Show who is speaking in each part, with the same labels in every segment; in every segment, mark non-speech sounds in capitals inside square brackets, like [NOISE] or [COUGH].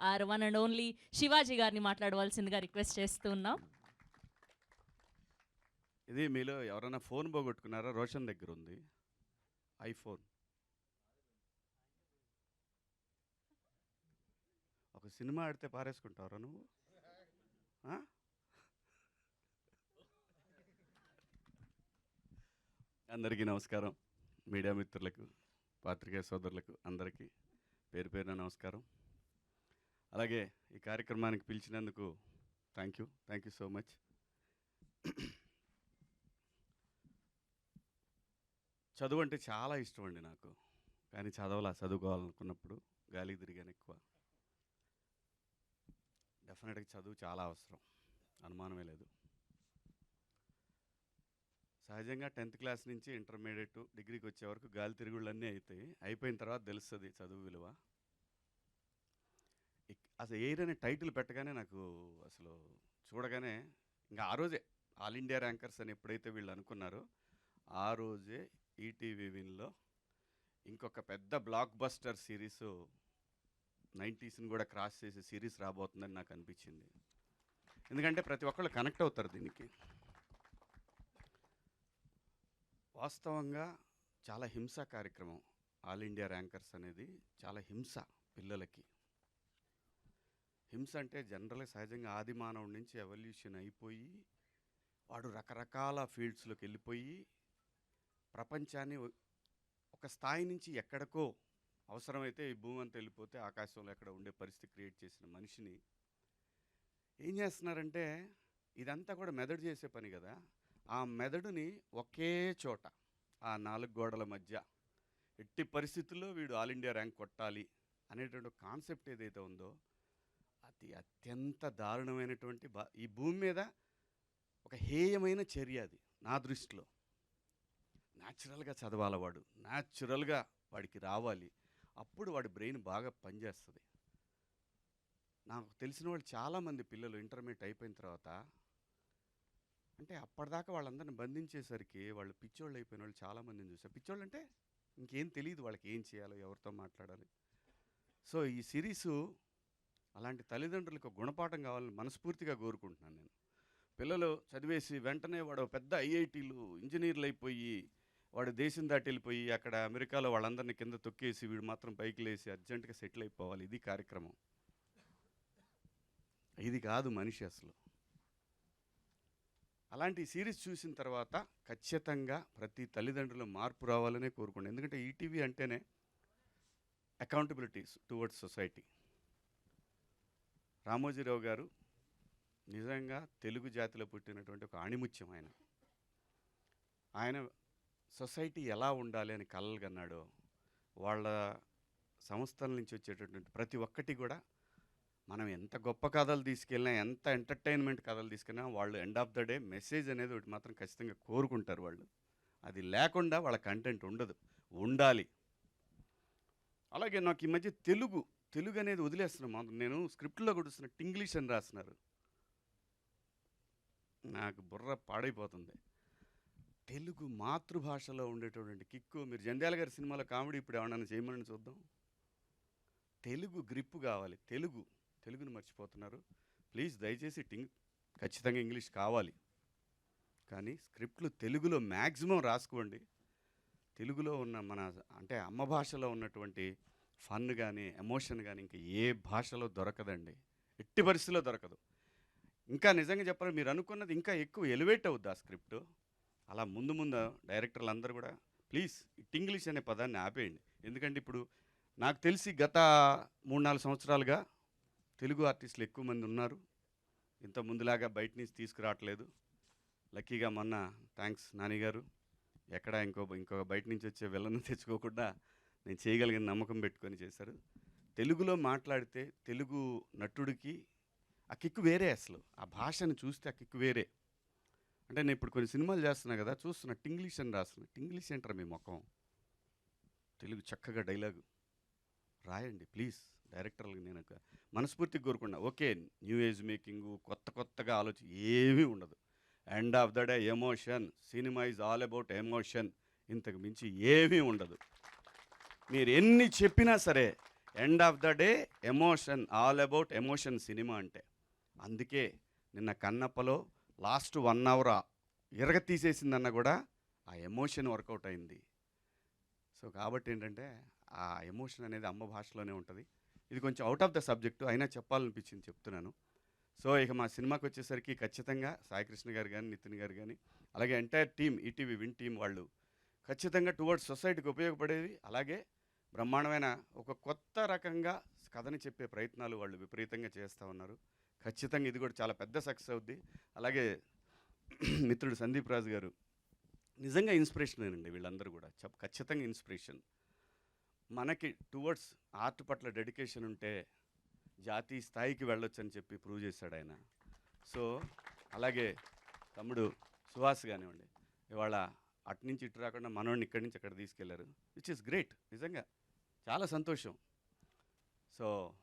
Speaker 1: Are one and only Shivaji గారిని మాట్లాడవలసిందిగా request చేస్తూ ఉన్నాం
Speaker 2: ఇది మీలో ఎవరైనా ఫోన్ పోగొట్టుకున్నారా? రోషన్ దగ్గర ఉంది. ఐఫోన్. ఒక సినిమా ఆడితే పారేసుకుంటావరా నువ్వు? అందరికీ నమస్కారం. మీడియా మిత్రులకు పాత్రికేయ సోదరులకు అందరికీ పేరు పేరున నమస్కారం. అలాగే ఈ కార్యక్రమానికి పిలిచినందుకు thank you thank you so much చదువు అంటే చాలా ఇష్టం అండి నాకు. కానీ చదవాలా చదువుకోవాలనుకున్నప్పుడు గాలికి తిరిగాను ఎక్కువ. డెఫినెట్గా చదువు చాలా అవసరం. అనుమానమే లేదు. సహజంగా టెన్త్ క్లాస్ నుంచి ఇంటర్మీడియట్ డిగ్రీకి వచ్చే వరకు గాలి తిరుగుళ్ళన్నీ అవుతాయి అయిపోయిన తర్వాత తెలుస్తుంది చదువు విలువ. అసలు ఎయిర్ అనే టైటిల్ పెట్టగానే నాకు అసలు చూడగానే ఇంకా ఆ రోజే ఆల్ ఇండియా ర్యాంకర్స్ అని ఎప్పుడైతే వీళ్ళు అనుకున్నారో ఆ రోజే ఈటీవీ విన్లో ఇంకొక పెద్ద బ్లాక్ బస్టర్ సిరీస్ నైంటీస్ని కూడా క్రాస్ చేసే సిరీస్ రాబోతుందని నాకు అనిపించింది. ఎందుకంటే ప్రతి ఒక్కళ్ళు కనెక్ట్ అవుతారు దీనికి. వాస్తవంగా చాలా హింస కార్యక్రమం ఆల్ ఇండియా ర్యాంకర్స్ అనేది చాలా హింస పిల్లలకి. హింస అంటే జనరల్గా సహజంగా ఆది మానవుడి నుంచి ఎవల్యూషన్ అయిపోయి వాడు రకరకాల ఫీల్డ్స్లోకి వెళ్ళిపోయి ప్రపంచాన్ని ఒక స్థాయి నుంచి ఎక్కడికో అవసరమైతే ఈ భూమి అంతా వెళ్ళిపోతే ఆకాశంలో ఎక్కడ ఉండే పరిస్థితి క్రియేట్ చేసిన మనిషిని ఏం చేస్తున్నారంటే ఇదంతా కూడా మెదడు చేసే పని కదా. ఆ మెదడుని ఒకే చోట ఆ నాలుగు గోడల మధ్య ఎట్టి పరిస్థితుల్లో వీడు ఆల్ ఇండియా ర్యాంక్ కొట్టాలి అనేటువంటి కాన్సెప్ట్ ఏదైతే ఉందో అతి అత్యంత దారుణమైనటువంటి బా ఈ భూమి మీద ఒక హేయమైన చర్య అది నా దృష్టిలో. న్యాచురల్గా చదవాలి వాడు న్యాచురల్గా వాడికి రావాలి. అప్పుడు వాడి బ్రెయిన్ బాగా పనిచేస్తుంది. నాకు తెలిసిన వాళ్ళు చాలామంది పిల్లలు ఇంటర్మీడియట్ అయిపోయిన తర్వాత అంటే అప్పటిదాకా వాళ్ళందరిని బంధించేసరికి వాళ్ళు పిచ్చోళ్ళు అయిపోయిన వాళ్ళు చాలామందిని చూసారు పిచ్చోళ్ళు అంటే ఇంకేం తెలియదు వాళ్ళకి ఏం చేయాలో ఎవరితో మాట్లాడాలి. సో ఈ సిరీసు అలాంటి తల్లిదండ్రులకు గుణపాఠం కావాలని మనస్ఫూర్తిగా కోరుకుంటున్నాను నేను. పిల్లలు చదివేసి వెంటనే వాడు పెద్ద ఐఐటీలు ఇంజనీర్లు అయిపోయి వాడు దేశం దాటి వెళ్ళిపోయి అక్కడ అమెరికాలో వాళ్ళందరినీ కింద తొక్కేసి వీడు మాత్రం పైకి లేసి అర్జెంటుగా సెటిల్ అయిపోవాలి. ఇది కార్యక్రమం. ఇది కాదు మనిషి అసలు. అలాంటి సిరీస్ చూసిన తర్వాత ఖచ్చితంగా ప్రతి తల్లిదండ్రులు మార్పు రావాలనే కోరుకోండి. ఎందుకంటే ఈటీవీ అంటేనే అకౌంటబిలిటీస్ టువర్డ్స్ సొసైటీ రామోజీరావు గారు నిజంగా తెలుగు జాతిలో పుట్టినటువంటి ఒక ఆణిముత్యం ఆయన. ఆయన సొసైటీ ఎలా ఉండాలి అని కలలుగన్నాడో వాళ్ళ సంస్థల నుంచి వచ్చేటటువంటి ప్రతి ఒక్కటి కూడా మనం ఎంత గొప్ప కథలు తీసుకెళ్ళినా ఎంత ఎంటర్టైన్మెంట్ కథలు తీసుకెళ్ళినా వాళ్ళు end of the day message అనేది ఒకటి మాత్రం ఖచ్చితంగా కోరుకుంటారు వాళ్ళు. అది లేకుండా వాళ్ళ కంటెంట్ ఉండదు. ఉండాలి. అలాగే నాకు ఈ మధ్య తెలుగు తెలుగు అనేది వదిలేస్తున్నాం మాత్రం నేను స్క్రిప్ట్లో కూడా ఇంగ్లీష్ అని రాస్తున్నారు. నాకు బుర్ర పాడైపోతుంది. తెలుగు మాతృభాషలో ఉండేటటువంటి కిక్కు మీరు జంధ్యాల గారి సినిమాలో కామెడీ ఇప్పుడు ఏమన్నా చేయమని చూద్దాం. తెలుగు గ్రిప్ కావాలి. తెలుగు తెలుగును మర్చిపోతున్నారు. ప్లీజ్ దయచేసి టింగ్ ఖచ్చితంగా ఇంగ్లీష్ కావాలి. కానీ స్క్రిప్ట్లు తెలుగులో మ్యాక్సిమం రాసుకోండి. తెలుగులో ఉన్న మన అంటే అమ్మ భాషలో ఉన్నటువంటి ఫన్ కానీ ఎమోషన్ కానీ ఇంకా ఏ భాషలో దొరకదండి. ఎట్టి పరిస్థితిలో దొరకదు. ఇంకా నిజంగా చెప్పాలి మీరు అనుకున్నది ఇంకా ఎక్కువ ఎలివేట్ అవుద్ది ఆ స్క్రిప్ట్. అలా ముందు ముందు డైరెక్టర్లు అందరూ కూడా ప్లీజ్ ఇట్ ఇంగ్లీష్ అనే పదాన్ని ఆపేయండి. ఎందుకంటే ఇప్పుడు నాకు తెలిసి గత మూడు నాలుగు సంవత్సరాలుగా తెలుగు ఆర్టిస్టులు ఎక్కువ మంది ఉన్నారు. ఇంత ముందులాగా బయట నుంచి తీసుకురావట్లేదు. లక్కీగా మొన్న థ్యాంక్స్ నాని గారు ఎక్కడ ఇంకో ఇంకో బయట నుంచి వచ్చే వెళ్ళను తెచ్చుకోకుండా నేను చేయగలిగిన నమ్మకం పెట్టుకొని చేశారు. తెలుగులో మాట్లాడితే తెలుగు నటుడికి ఆ కిక్కు వేరే అసలు. ఆ భాషను చూస్తే ఆ కిక్కు వేరే. అంటే నేను ఇప్పుడు కొన్ని సినిమాలు చేస్తున్నా కదా చూస్తున్నా టింగ్లీష్ అని రాస్తున్నా. టింగ్లీష్ ఏంటారు మీ ముఖం? తెలుగు చక్కగా డైలాగు. రాయండి ప్లీజ్. డైరెక్టర్లకు నేను ఒక మనస్ఫూర్తిగా కోరుకున్నా. ఓకే న్యూ ఏజ్ మేకింగ్ కొత్త కొత్తగా ఆలోచన ఏమీ ఉండదు. End of the day emotion. Cinema is all about emotion. ఇంతకు మించి ఏమీ ఉండదు. మీరు ఎన్ని చెప్పినా సరే end of the day emotion all about emotion cinema అంటే. అందుకే నిన్న కన్నప్పలో లాస్ట్ వన్ అవర్ ఇరగ తీసేసిందన్న కూడా ఆ ఎమోషన్ వర్కౌట్ అయింది. సో కాబట్టి ఏంటంటే ఆ ఎమోషన్ అనేది అమ్మ భాషలోనే ఉంటుంది. ఇది కొంచెం అవుట్ ఆఫ్ ద సబ్జెక్టు అయినా చెప్పాలనిపించింది చెప్తున్నాను. సో ఇక మా సినిమాకి వచ్చేసరికి ఖచ్చితంగా సాయికృష్ణ గారు కానీ నితిన్ గారు కానీ అలాగే entire team ETV win team వాళ్ళు ఖచ్చితంగా టువర్డ్స్ సొసైటీకి ఉపయోగపడేది. అలాగే బ్రహ్మాండమైన ఒక కొత్త రకంగా కథని చెప్పే ప్రయత్నాలు వాళ్ళు విపరీతంగా చేస్తూ ఉన్నారు. ఖచ్చితంగా ఇది కూడా చాలా పెద్ద సక్సెస్ అవుద్ది. అలాగే [CLEARS THROAT] మిత్రుడు సందీప్ రాజు గారు నిజంగా ఇన్స్పిరేషనేనండి వీళ్ళందరూ కూడా. చెప్ ఖచ్చితంగా ఇన్స్పిరేషన్ మనకి టువర్డ్స్ ఆర్ట్ పట్ల డెడికేషన్ ఉంటే జాతీయ స్థాయికి వెళ్ళొచ్చు అని చెప్పి ప్రూవ్ చేశాడు ఆయన. సో అలాగే తమ్ముడు సుహాస్ కానివ్వండి ఇవాళ అటు నుంచి ఇటు రాకుండా మనోడిని ఇక్కడి నుంచి అక్కడ తీసుకెళ్ళారు. విచ్ ఇస్ గ్రేట్ నిజంగా. చాలా సంతోషం. సో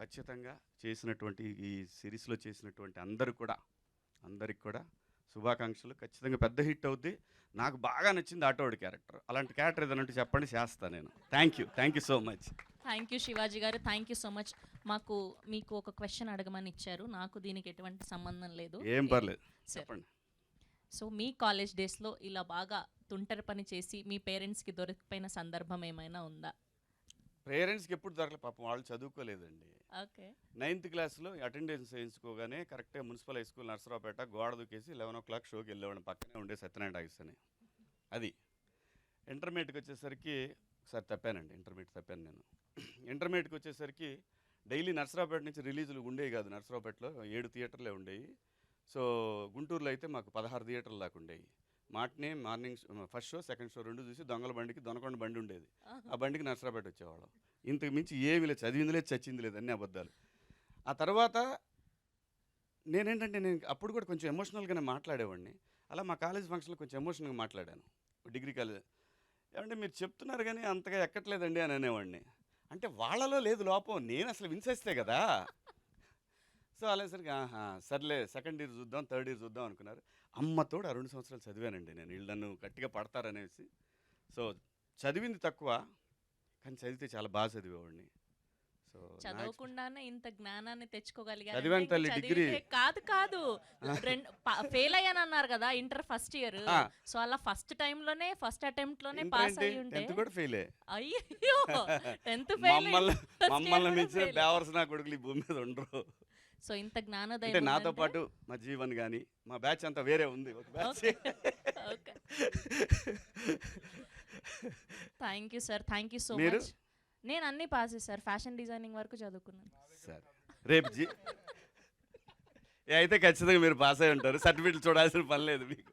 Speaker 2: ఖచ్చితంగా చేసినటువంటి ఈ సిరీస్లో చేసినటువంటి అందరూ కూడా అందరికి కూడా శుభాకాంక్షలు. ఖచ్చితంగా పెద్ద హిట్ అవుద్ది. నాకు బాగా నచ్చింది ఆటోడి క్యారెక్టర్. అలాంటి క్యారెక్టర్ ఏదైనా ఉంటే చెప్పండి చేస్తాను నేను. Thank you thank you so much
Speaker 1: thank you Shivaji గారు. థ్యాంక్ యూ సో మచ్ మాకు మీకు ఒక క్వశ్చన్ అడగమని ఇచ్చారు. నాకు దీనికి ఎటువంటి సంబంధం లేదు.
Speaker 2: ఏం పర్లేదు. చెప్పండి.
Speaker 1: సో మీ కాలేజ్ డేస్లో ఇలా బాగా తుంటరి పని చేసి మీ పేరెంట్స్కి దొరికిపోయిన సందర్భం ఏమైనా ఉందా?
Speaker 2: పేరెంట్స్కి ఎప్పుడు దొరకలేదు పాపం వాళ్ళు చదువుకోలేదండి.
Speaker 1: ఓకే.
Speaker 2: నైన్త్ క్లాస్లో అటెండెన్స్ వేయించుకోగానే కరెక్ట్గా మున్సిపల్ హై స్కూల్ నర్సరావుపేట గోడ దూకేసి లెవెన్ ఓ క్లాక్ షోకి వెళ్ళేవాడిని. పక్కనే ఉండే సత్యనారాయణ టాకీస్ అని అది. ఇంటర్మీడియట్కి వచ్చేసరికి సార్ తప్పానండి. ఇంటర్మీడియట్ తప్పాను నేను. ఇంటర్మీడియట్కి వచ్చేసరికి డైలీ నర్సరావుపేట నుంచి రిలీజులు ఉండేవి కాదు. నర్సరావుపేటలో ఏడు థియేటర్లే ఉండేవి. సో గుంటూరులో అయితే మాకు పదహారు థియేటర్లు దాకా ఉండేవి. మాటనే morning first show second show రెండు చూసి దొంగల బండికి దొనకొండ బండి ఉండేది. ఆ బండికి నర్సరాపేట వచ్చేవాళ్ళం. ఇంతకు మించి ఏమి లేదు చదివింది లేదు చచ్చింది లేదు అన్ని అబద్ధాలు. ఆ తర్వాత నేనేంటంటే నేను అప్పుడు కూడా కొంచెం ఎమోషనల్గానే మాట్లాడేవాడిని. అలా మా కాలేజ్ ఫంక్షన్లో కొంచెం ఎమోషనల్గా మాట్లాడాను. Degree college. ఏమంటే మీరు చెప్తున్నారు కానీ అంతగా ఎక్కట్లేదండి అని అనేవాడిని. అంటే వాళ్ళలో లేదు లోపం. నేను అసలు విన్సేస్తే కదా. సో అలాసరికి ఆహా సర్లే సెకండ్ ఇయర్ చూద్దాం థర్డ్ ఇయర్ చూద్దాం అనుకున్నారు. అమ్మతోడు ఆ రెండు సంవత్సరాలు చదివానండి నేను. వీళ్ళు నన్ను గట్టిగా పడతారనేసి. సో చదివింది తక్కువ కానీ చదివితే చాలా బాగా చదివేవాడిని. సో
Speaker 1: చదవకుండానే ఇంత జ్ఞానాన్ని తెచ్చుకోగలిగారు
Speaker 2: చదివాను తల్లి, డిగ్రీ.
Speaker 1: కాదు కాదు. రెండు ఫెయిల్ అయ్యాను అన్నారు కదా ఇంటర్ ఫస్ట్ ఇయర్. సో అలా ఫస్ట్లోనే ఫస్ట్
Speaker 2: అటెంప్ట్లోనే
Speaker 1: పాస్? అయ్యి ఉంటే
Speaker 2: కూడా ఫెయిలే.
Speaker 1: అయ్యో టెన్త్ [LAUGHS] ఫెయిల్
Speaker 2: మమ్మల్ని మమ్మల్ని మించిన బేవర్స్ నా కొడుకులు ఈ భూమి మీద ఉండరు.
Speaker 1: సో ఇంత
Speaker 2: అంటే
Speaker 1: జ్ఞానోదయం
Speaker 2: నాతో పాటు మా జీవన్ కానీ మా బ్యాచ్ అంతా వేరే ఉంది ఒక batch.
Speaker 1: Thank you sir thank you so
Speaker 2: మీరు?
Speaker 1: మచ్. నేను అన్ని పాస్ సార్ ఫ్యాషన్ డిజైనింగ్ వరకు చదువుకున్నాను.
Speaker 2: సరే రేపు జీ ఏ అయితే ఖచ్చితంగా మీరు పాస్ అయి ఉంటారు. సర్టిఫికెట్ చూడాల్సిన పని లేదు మీకు.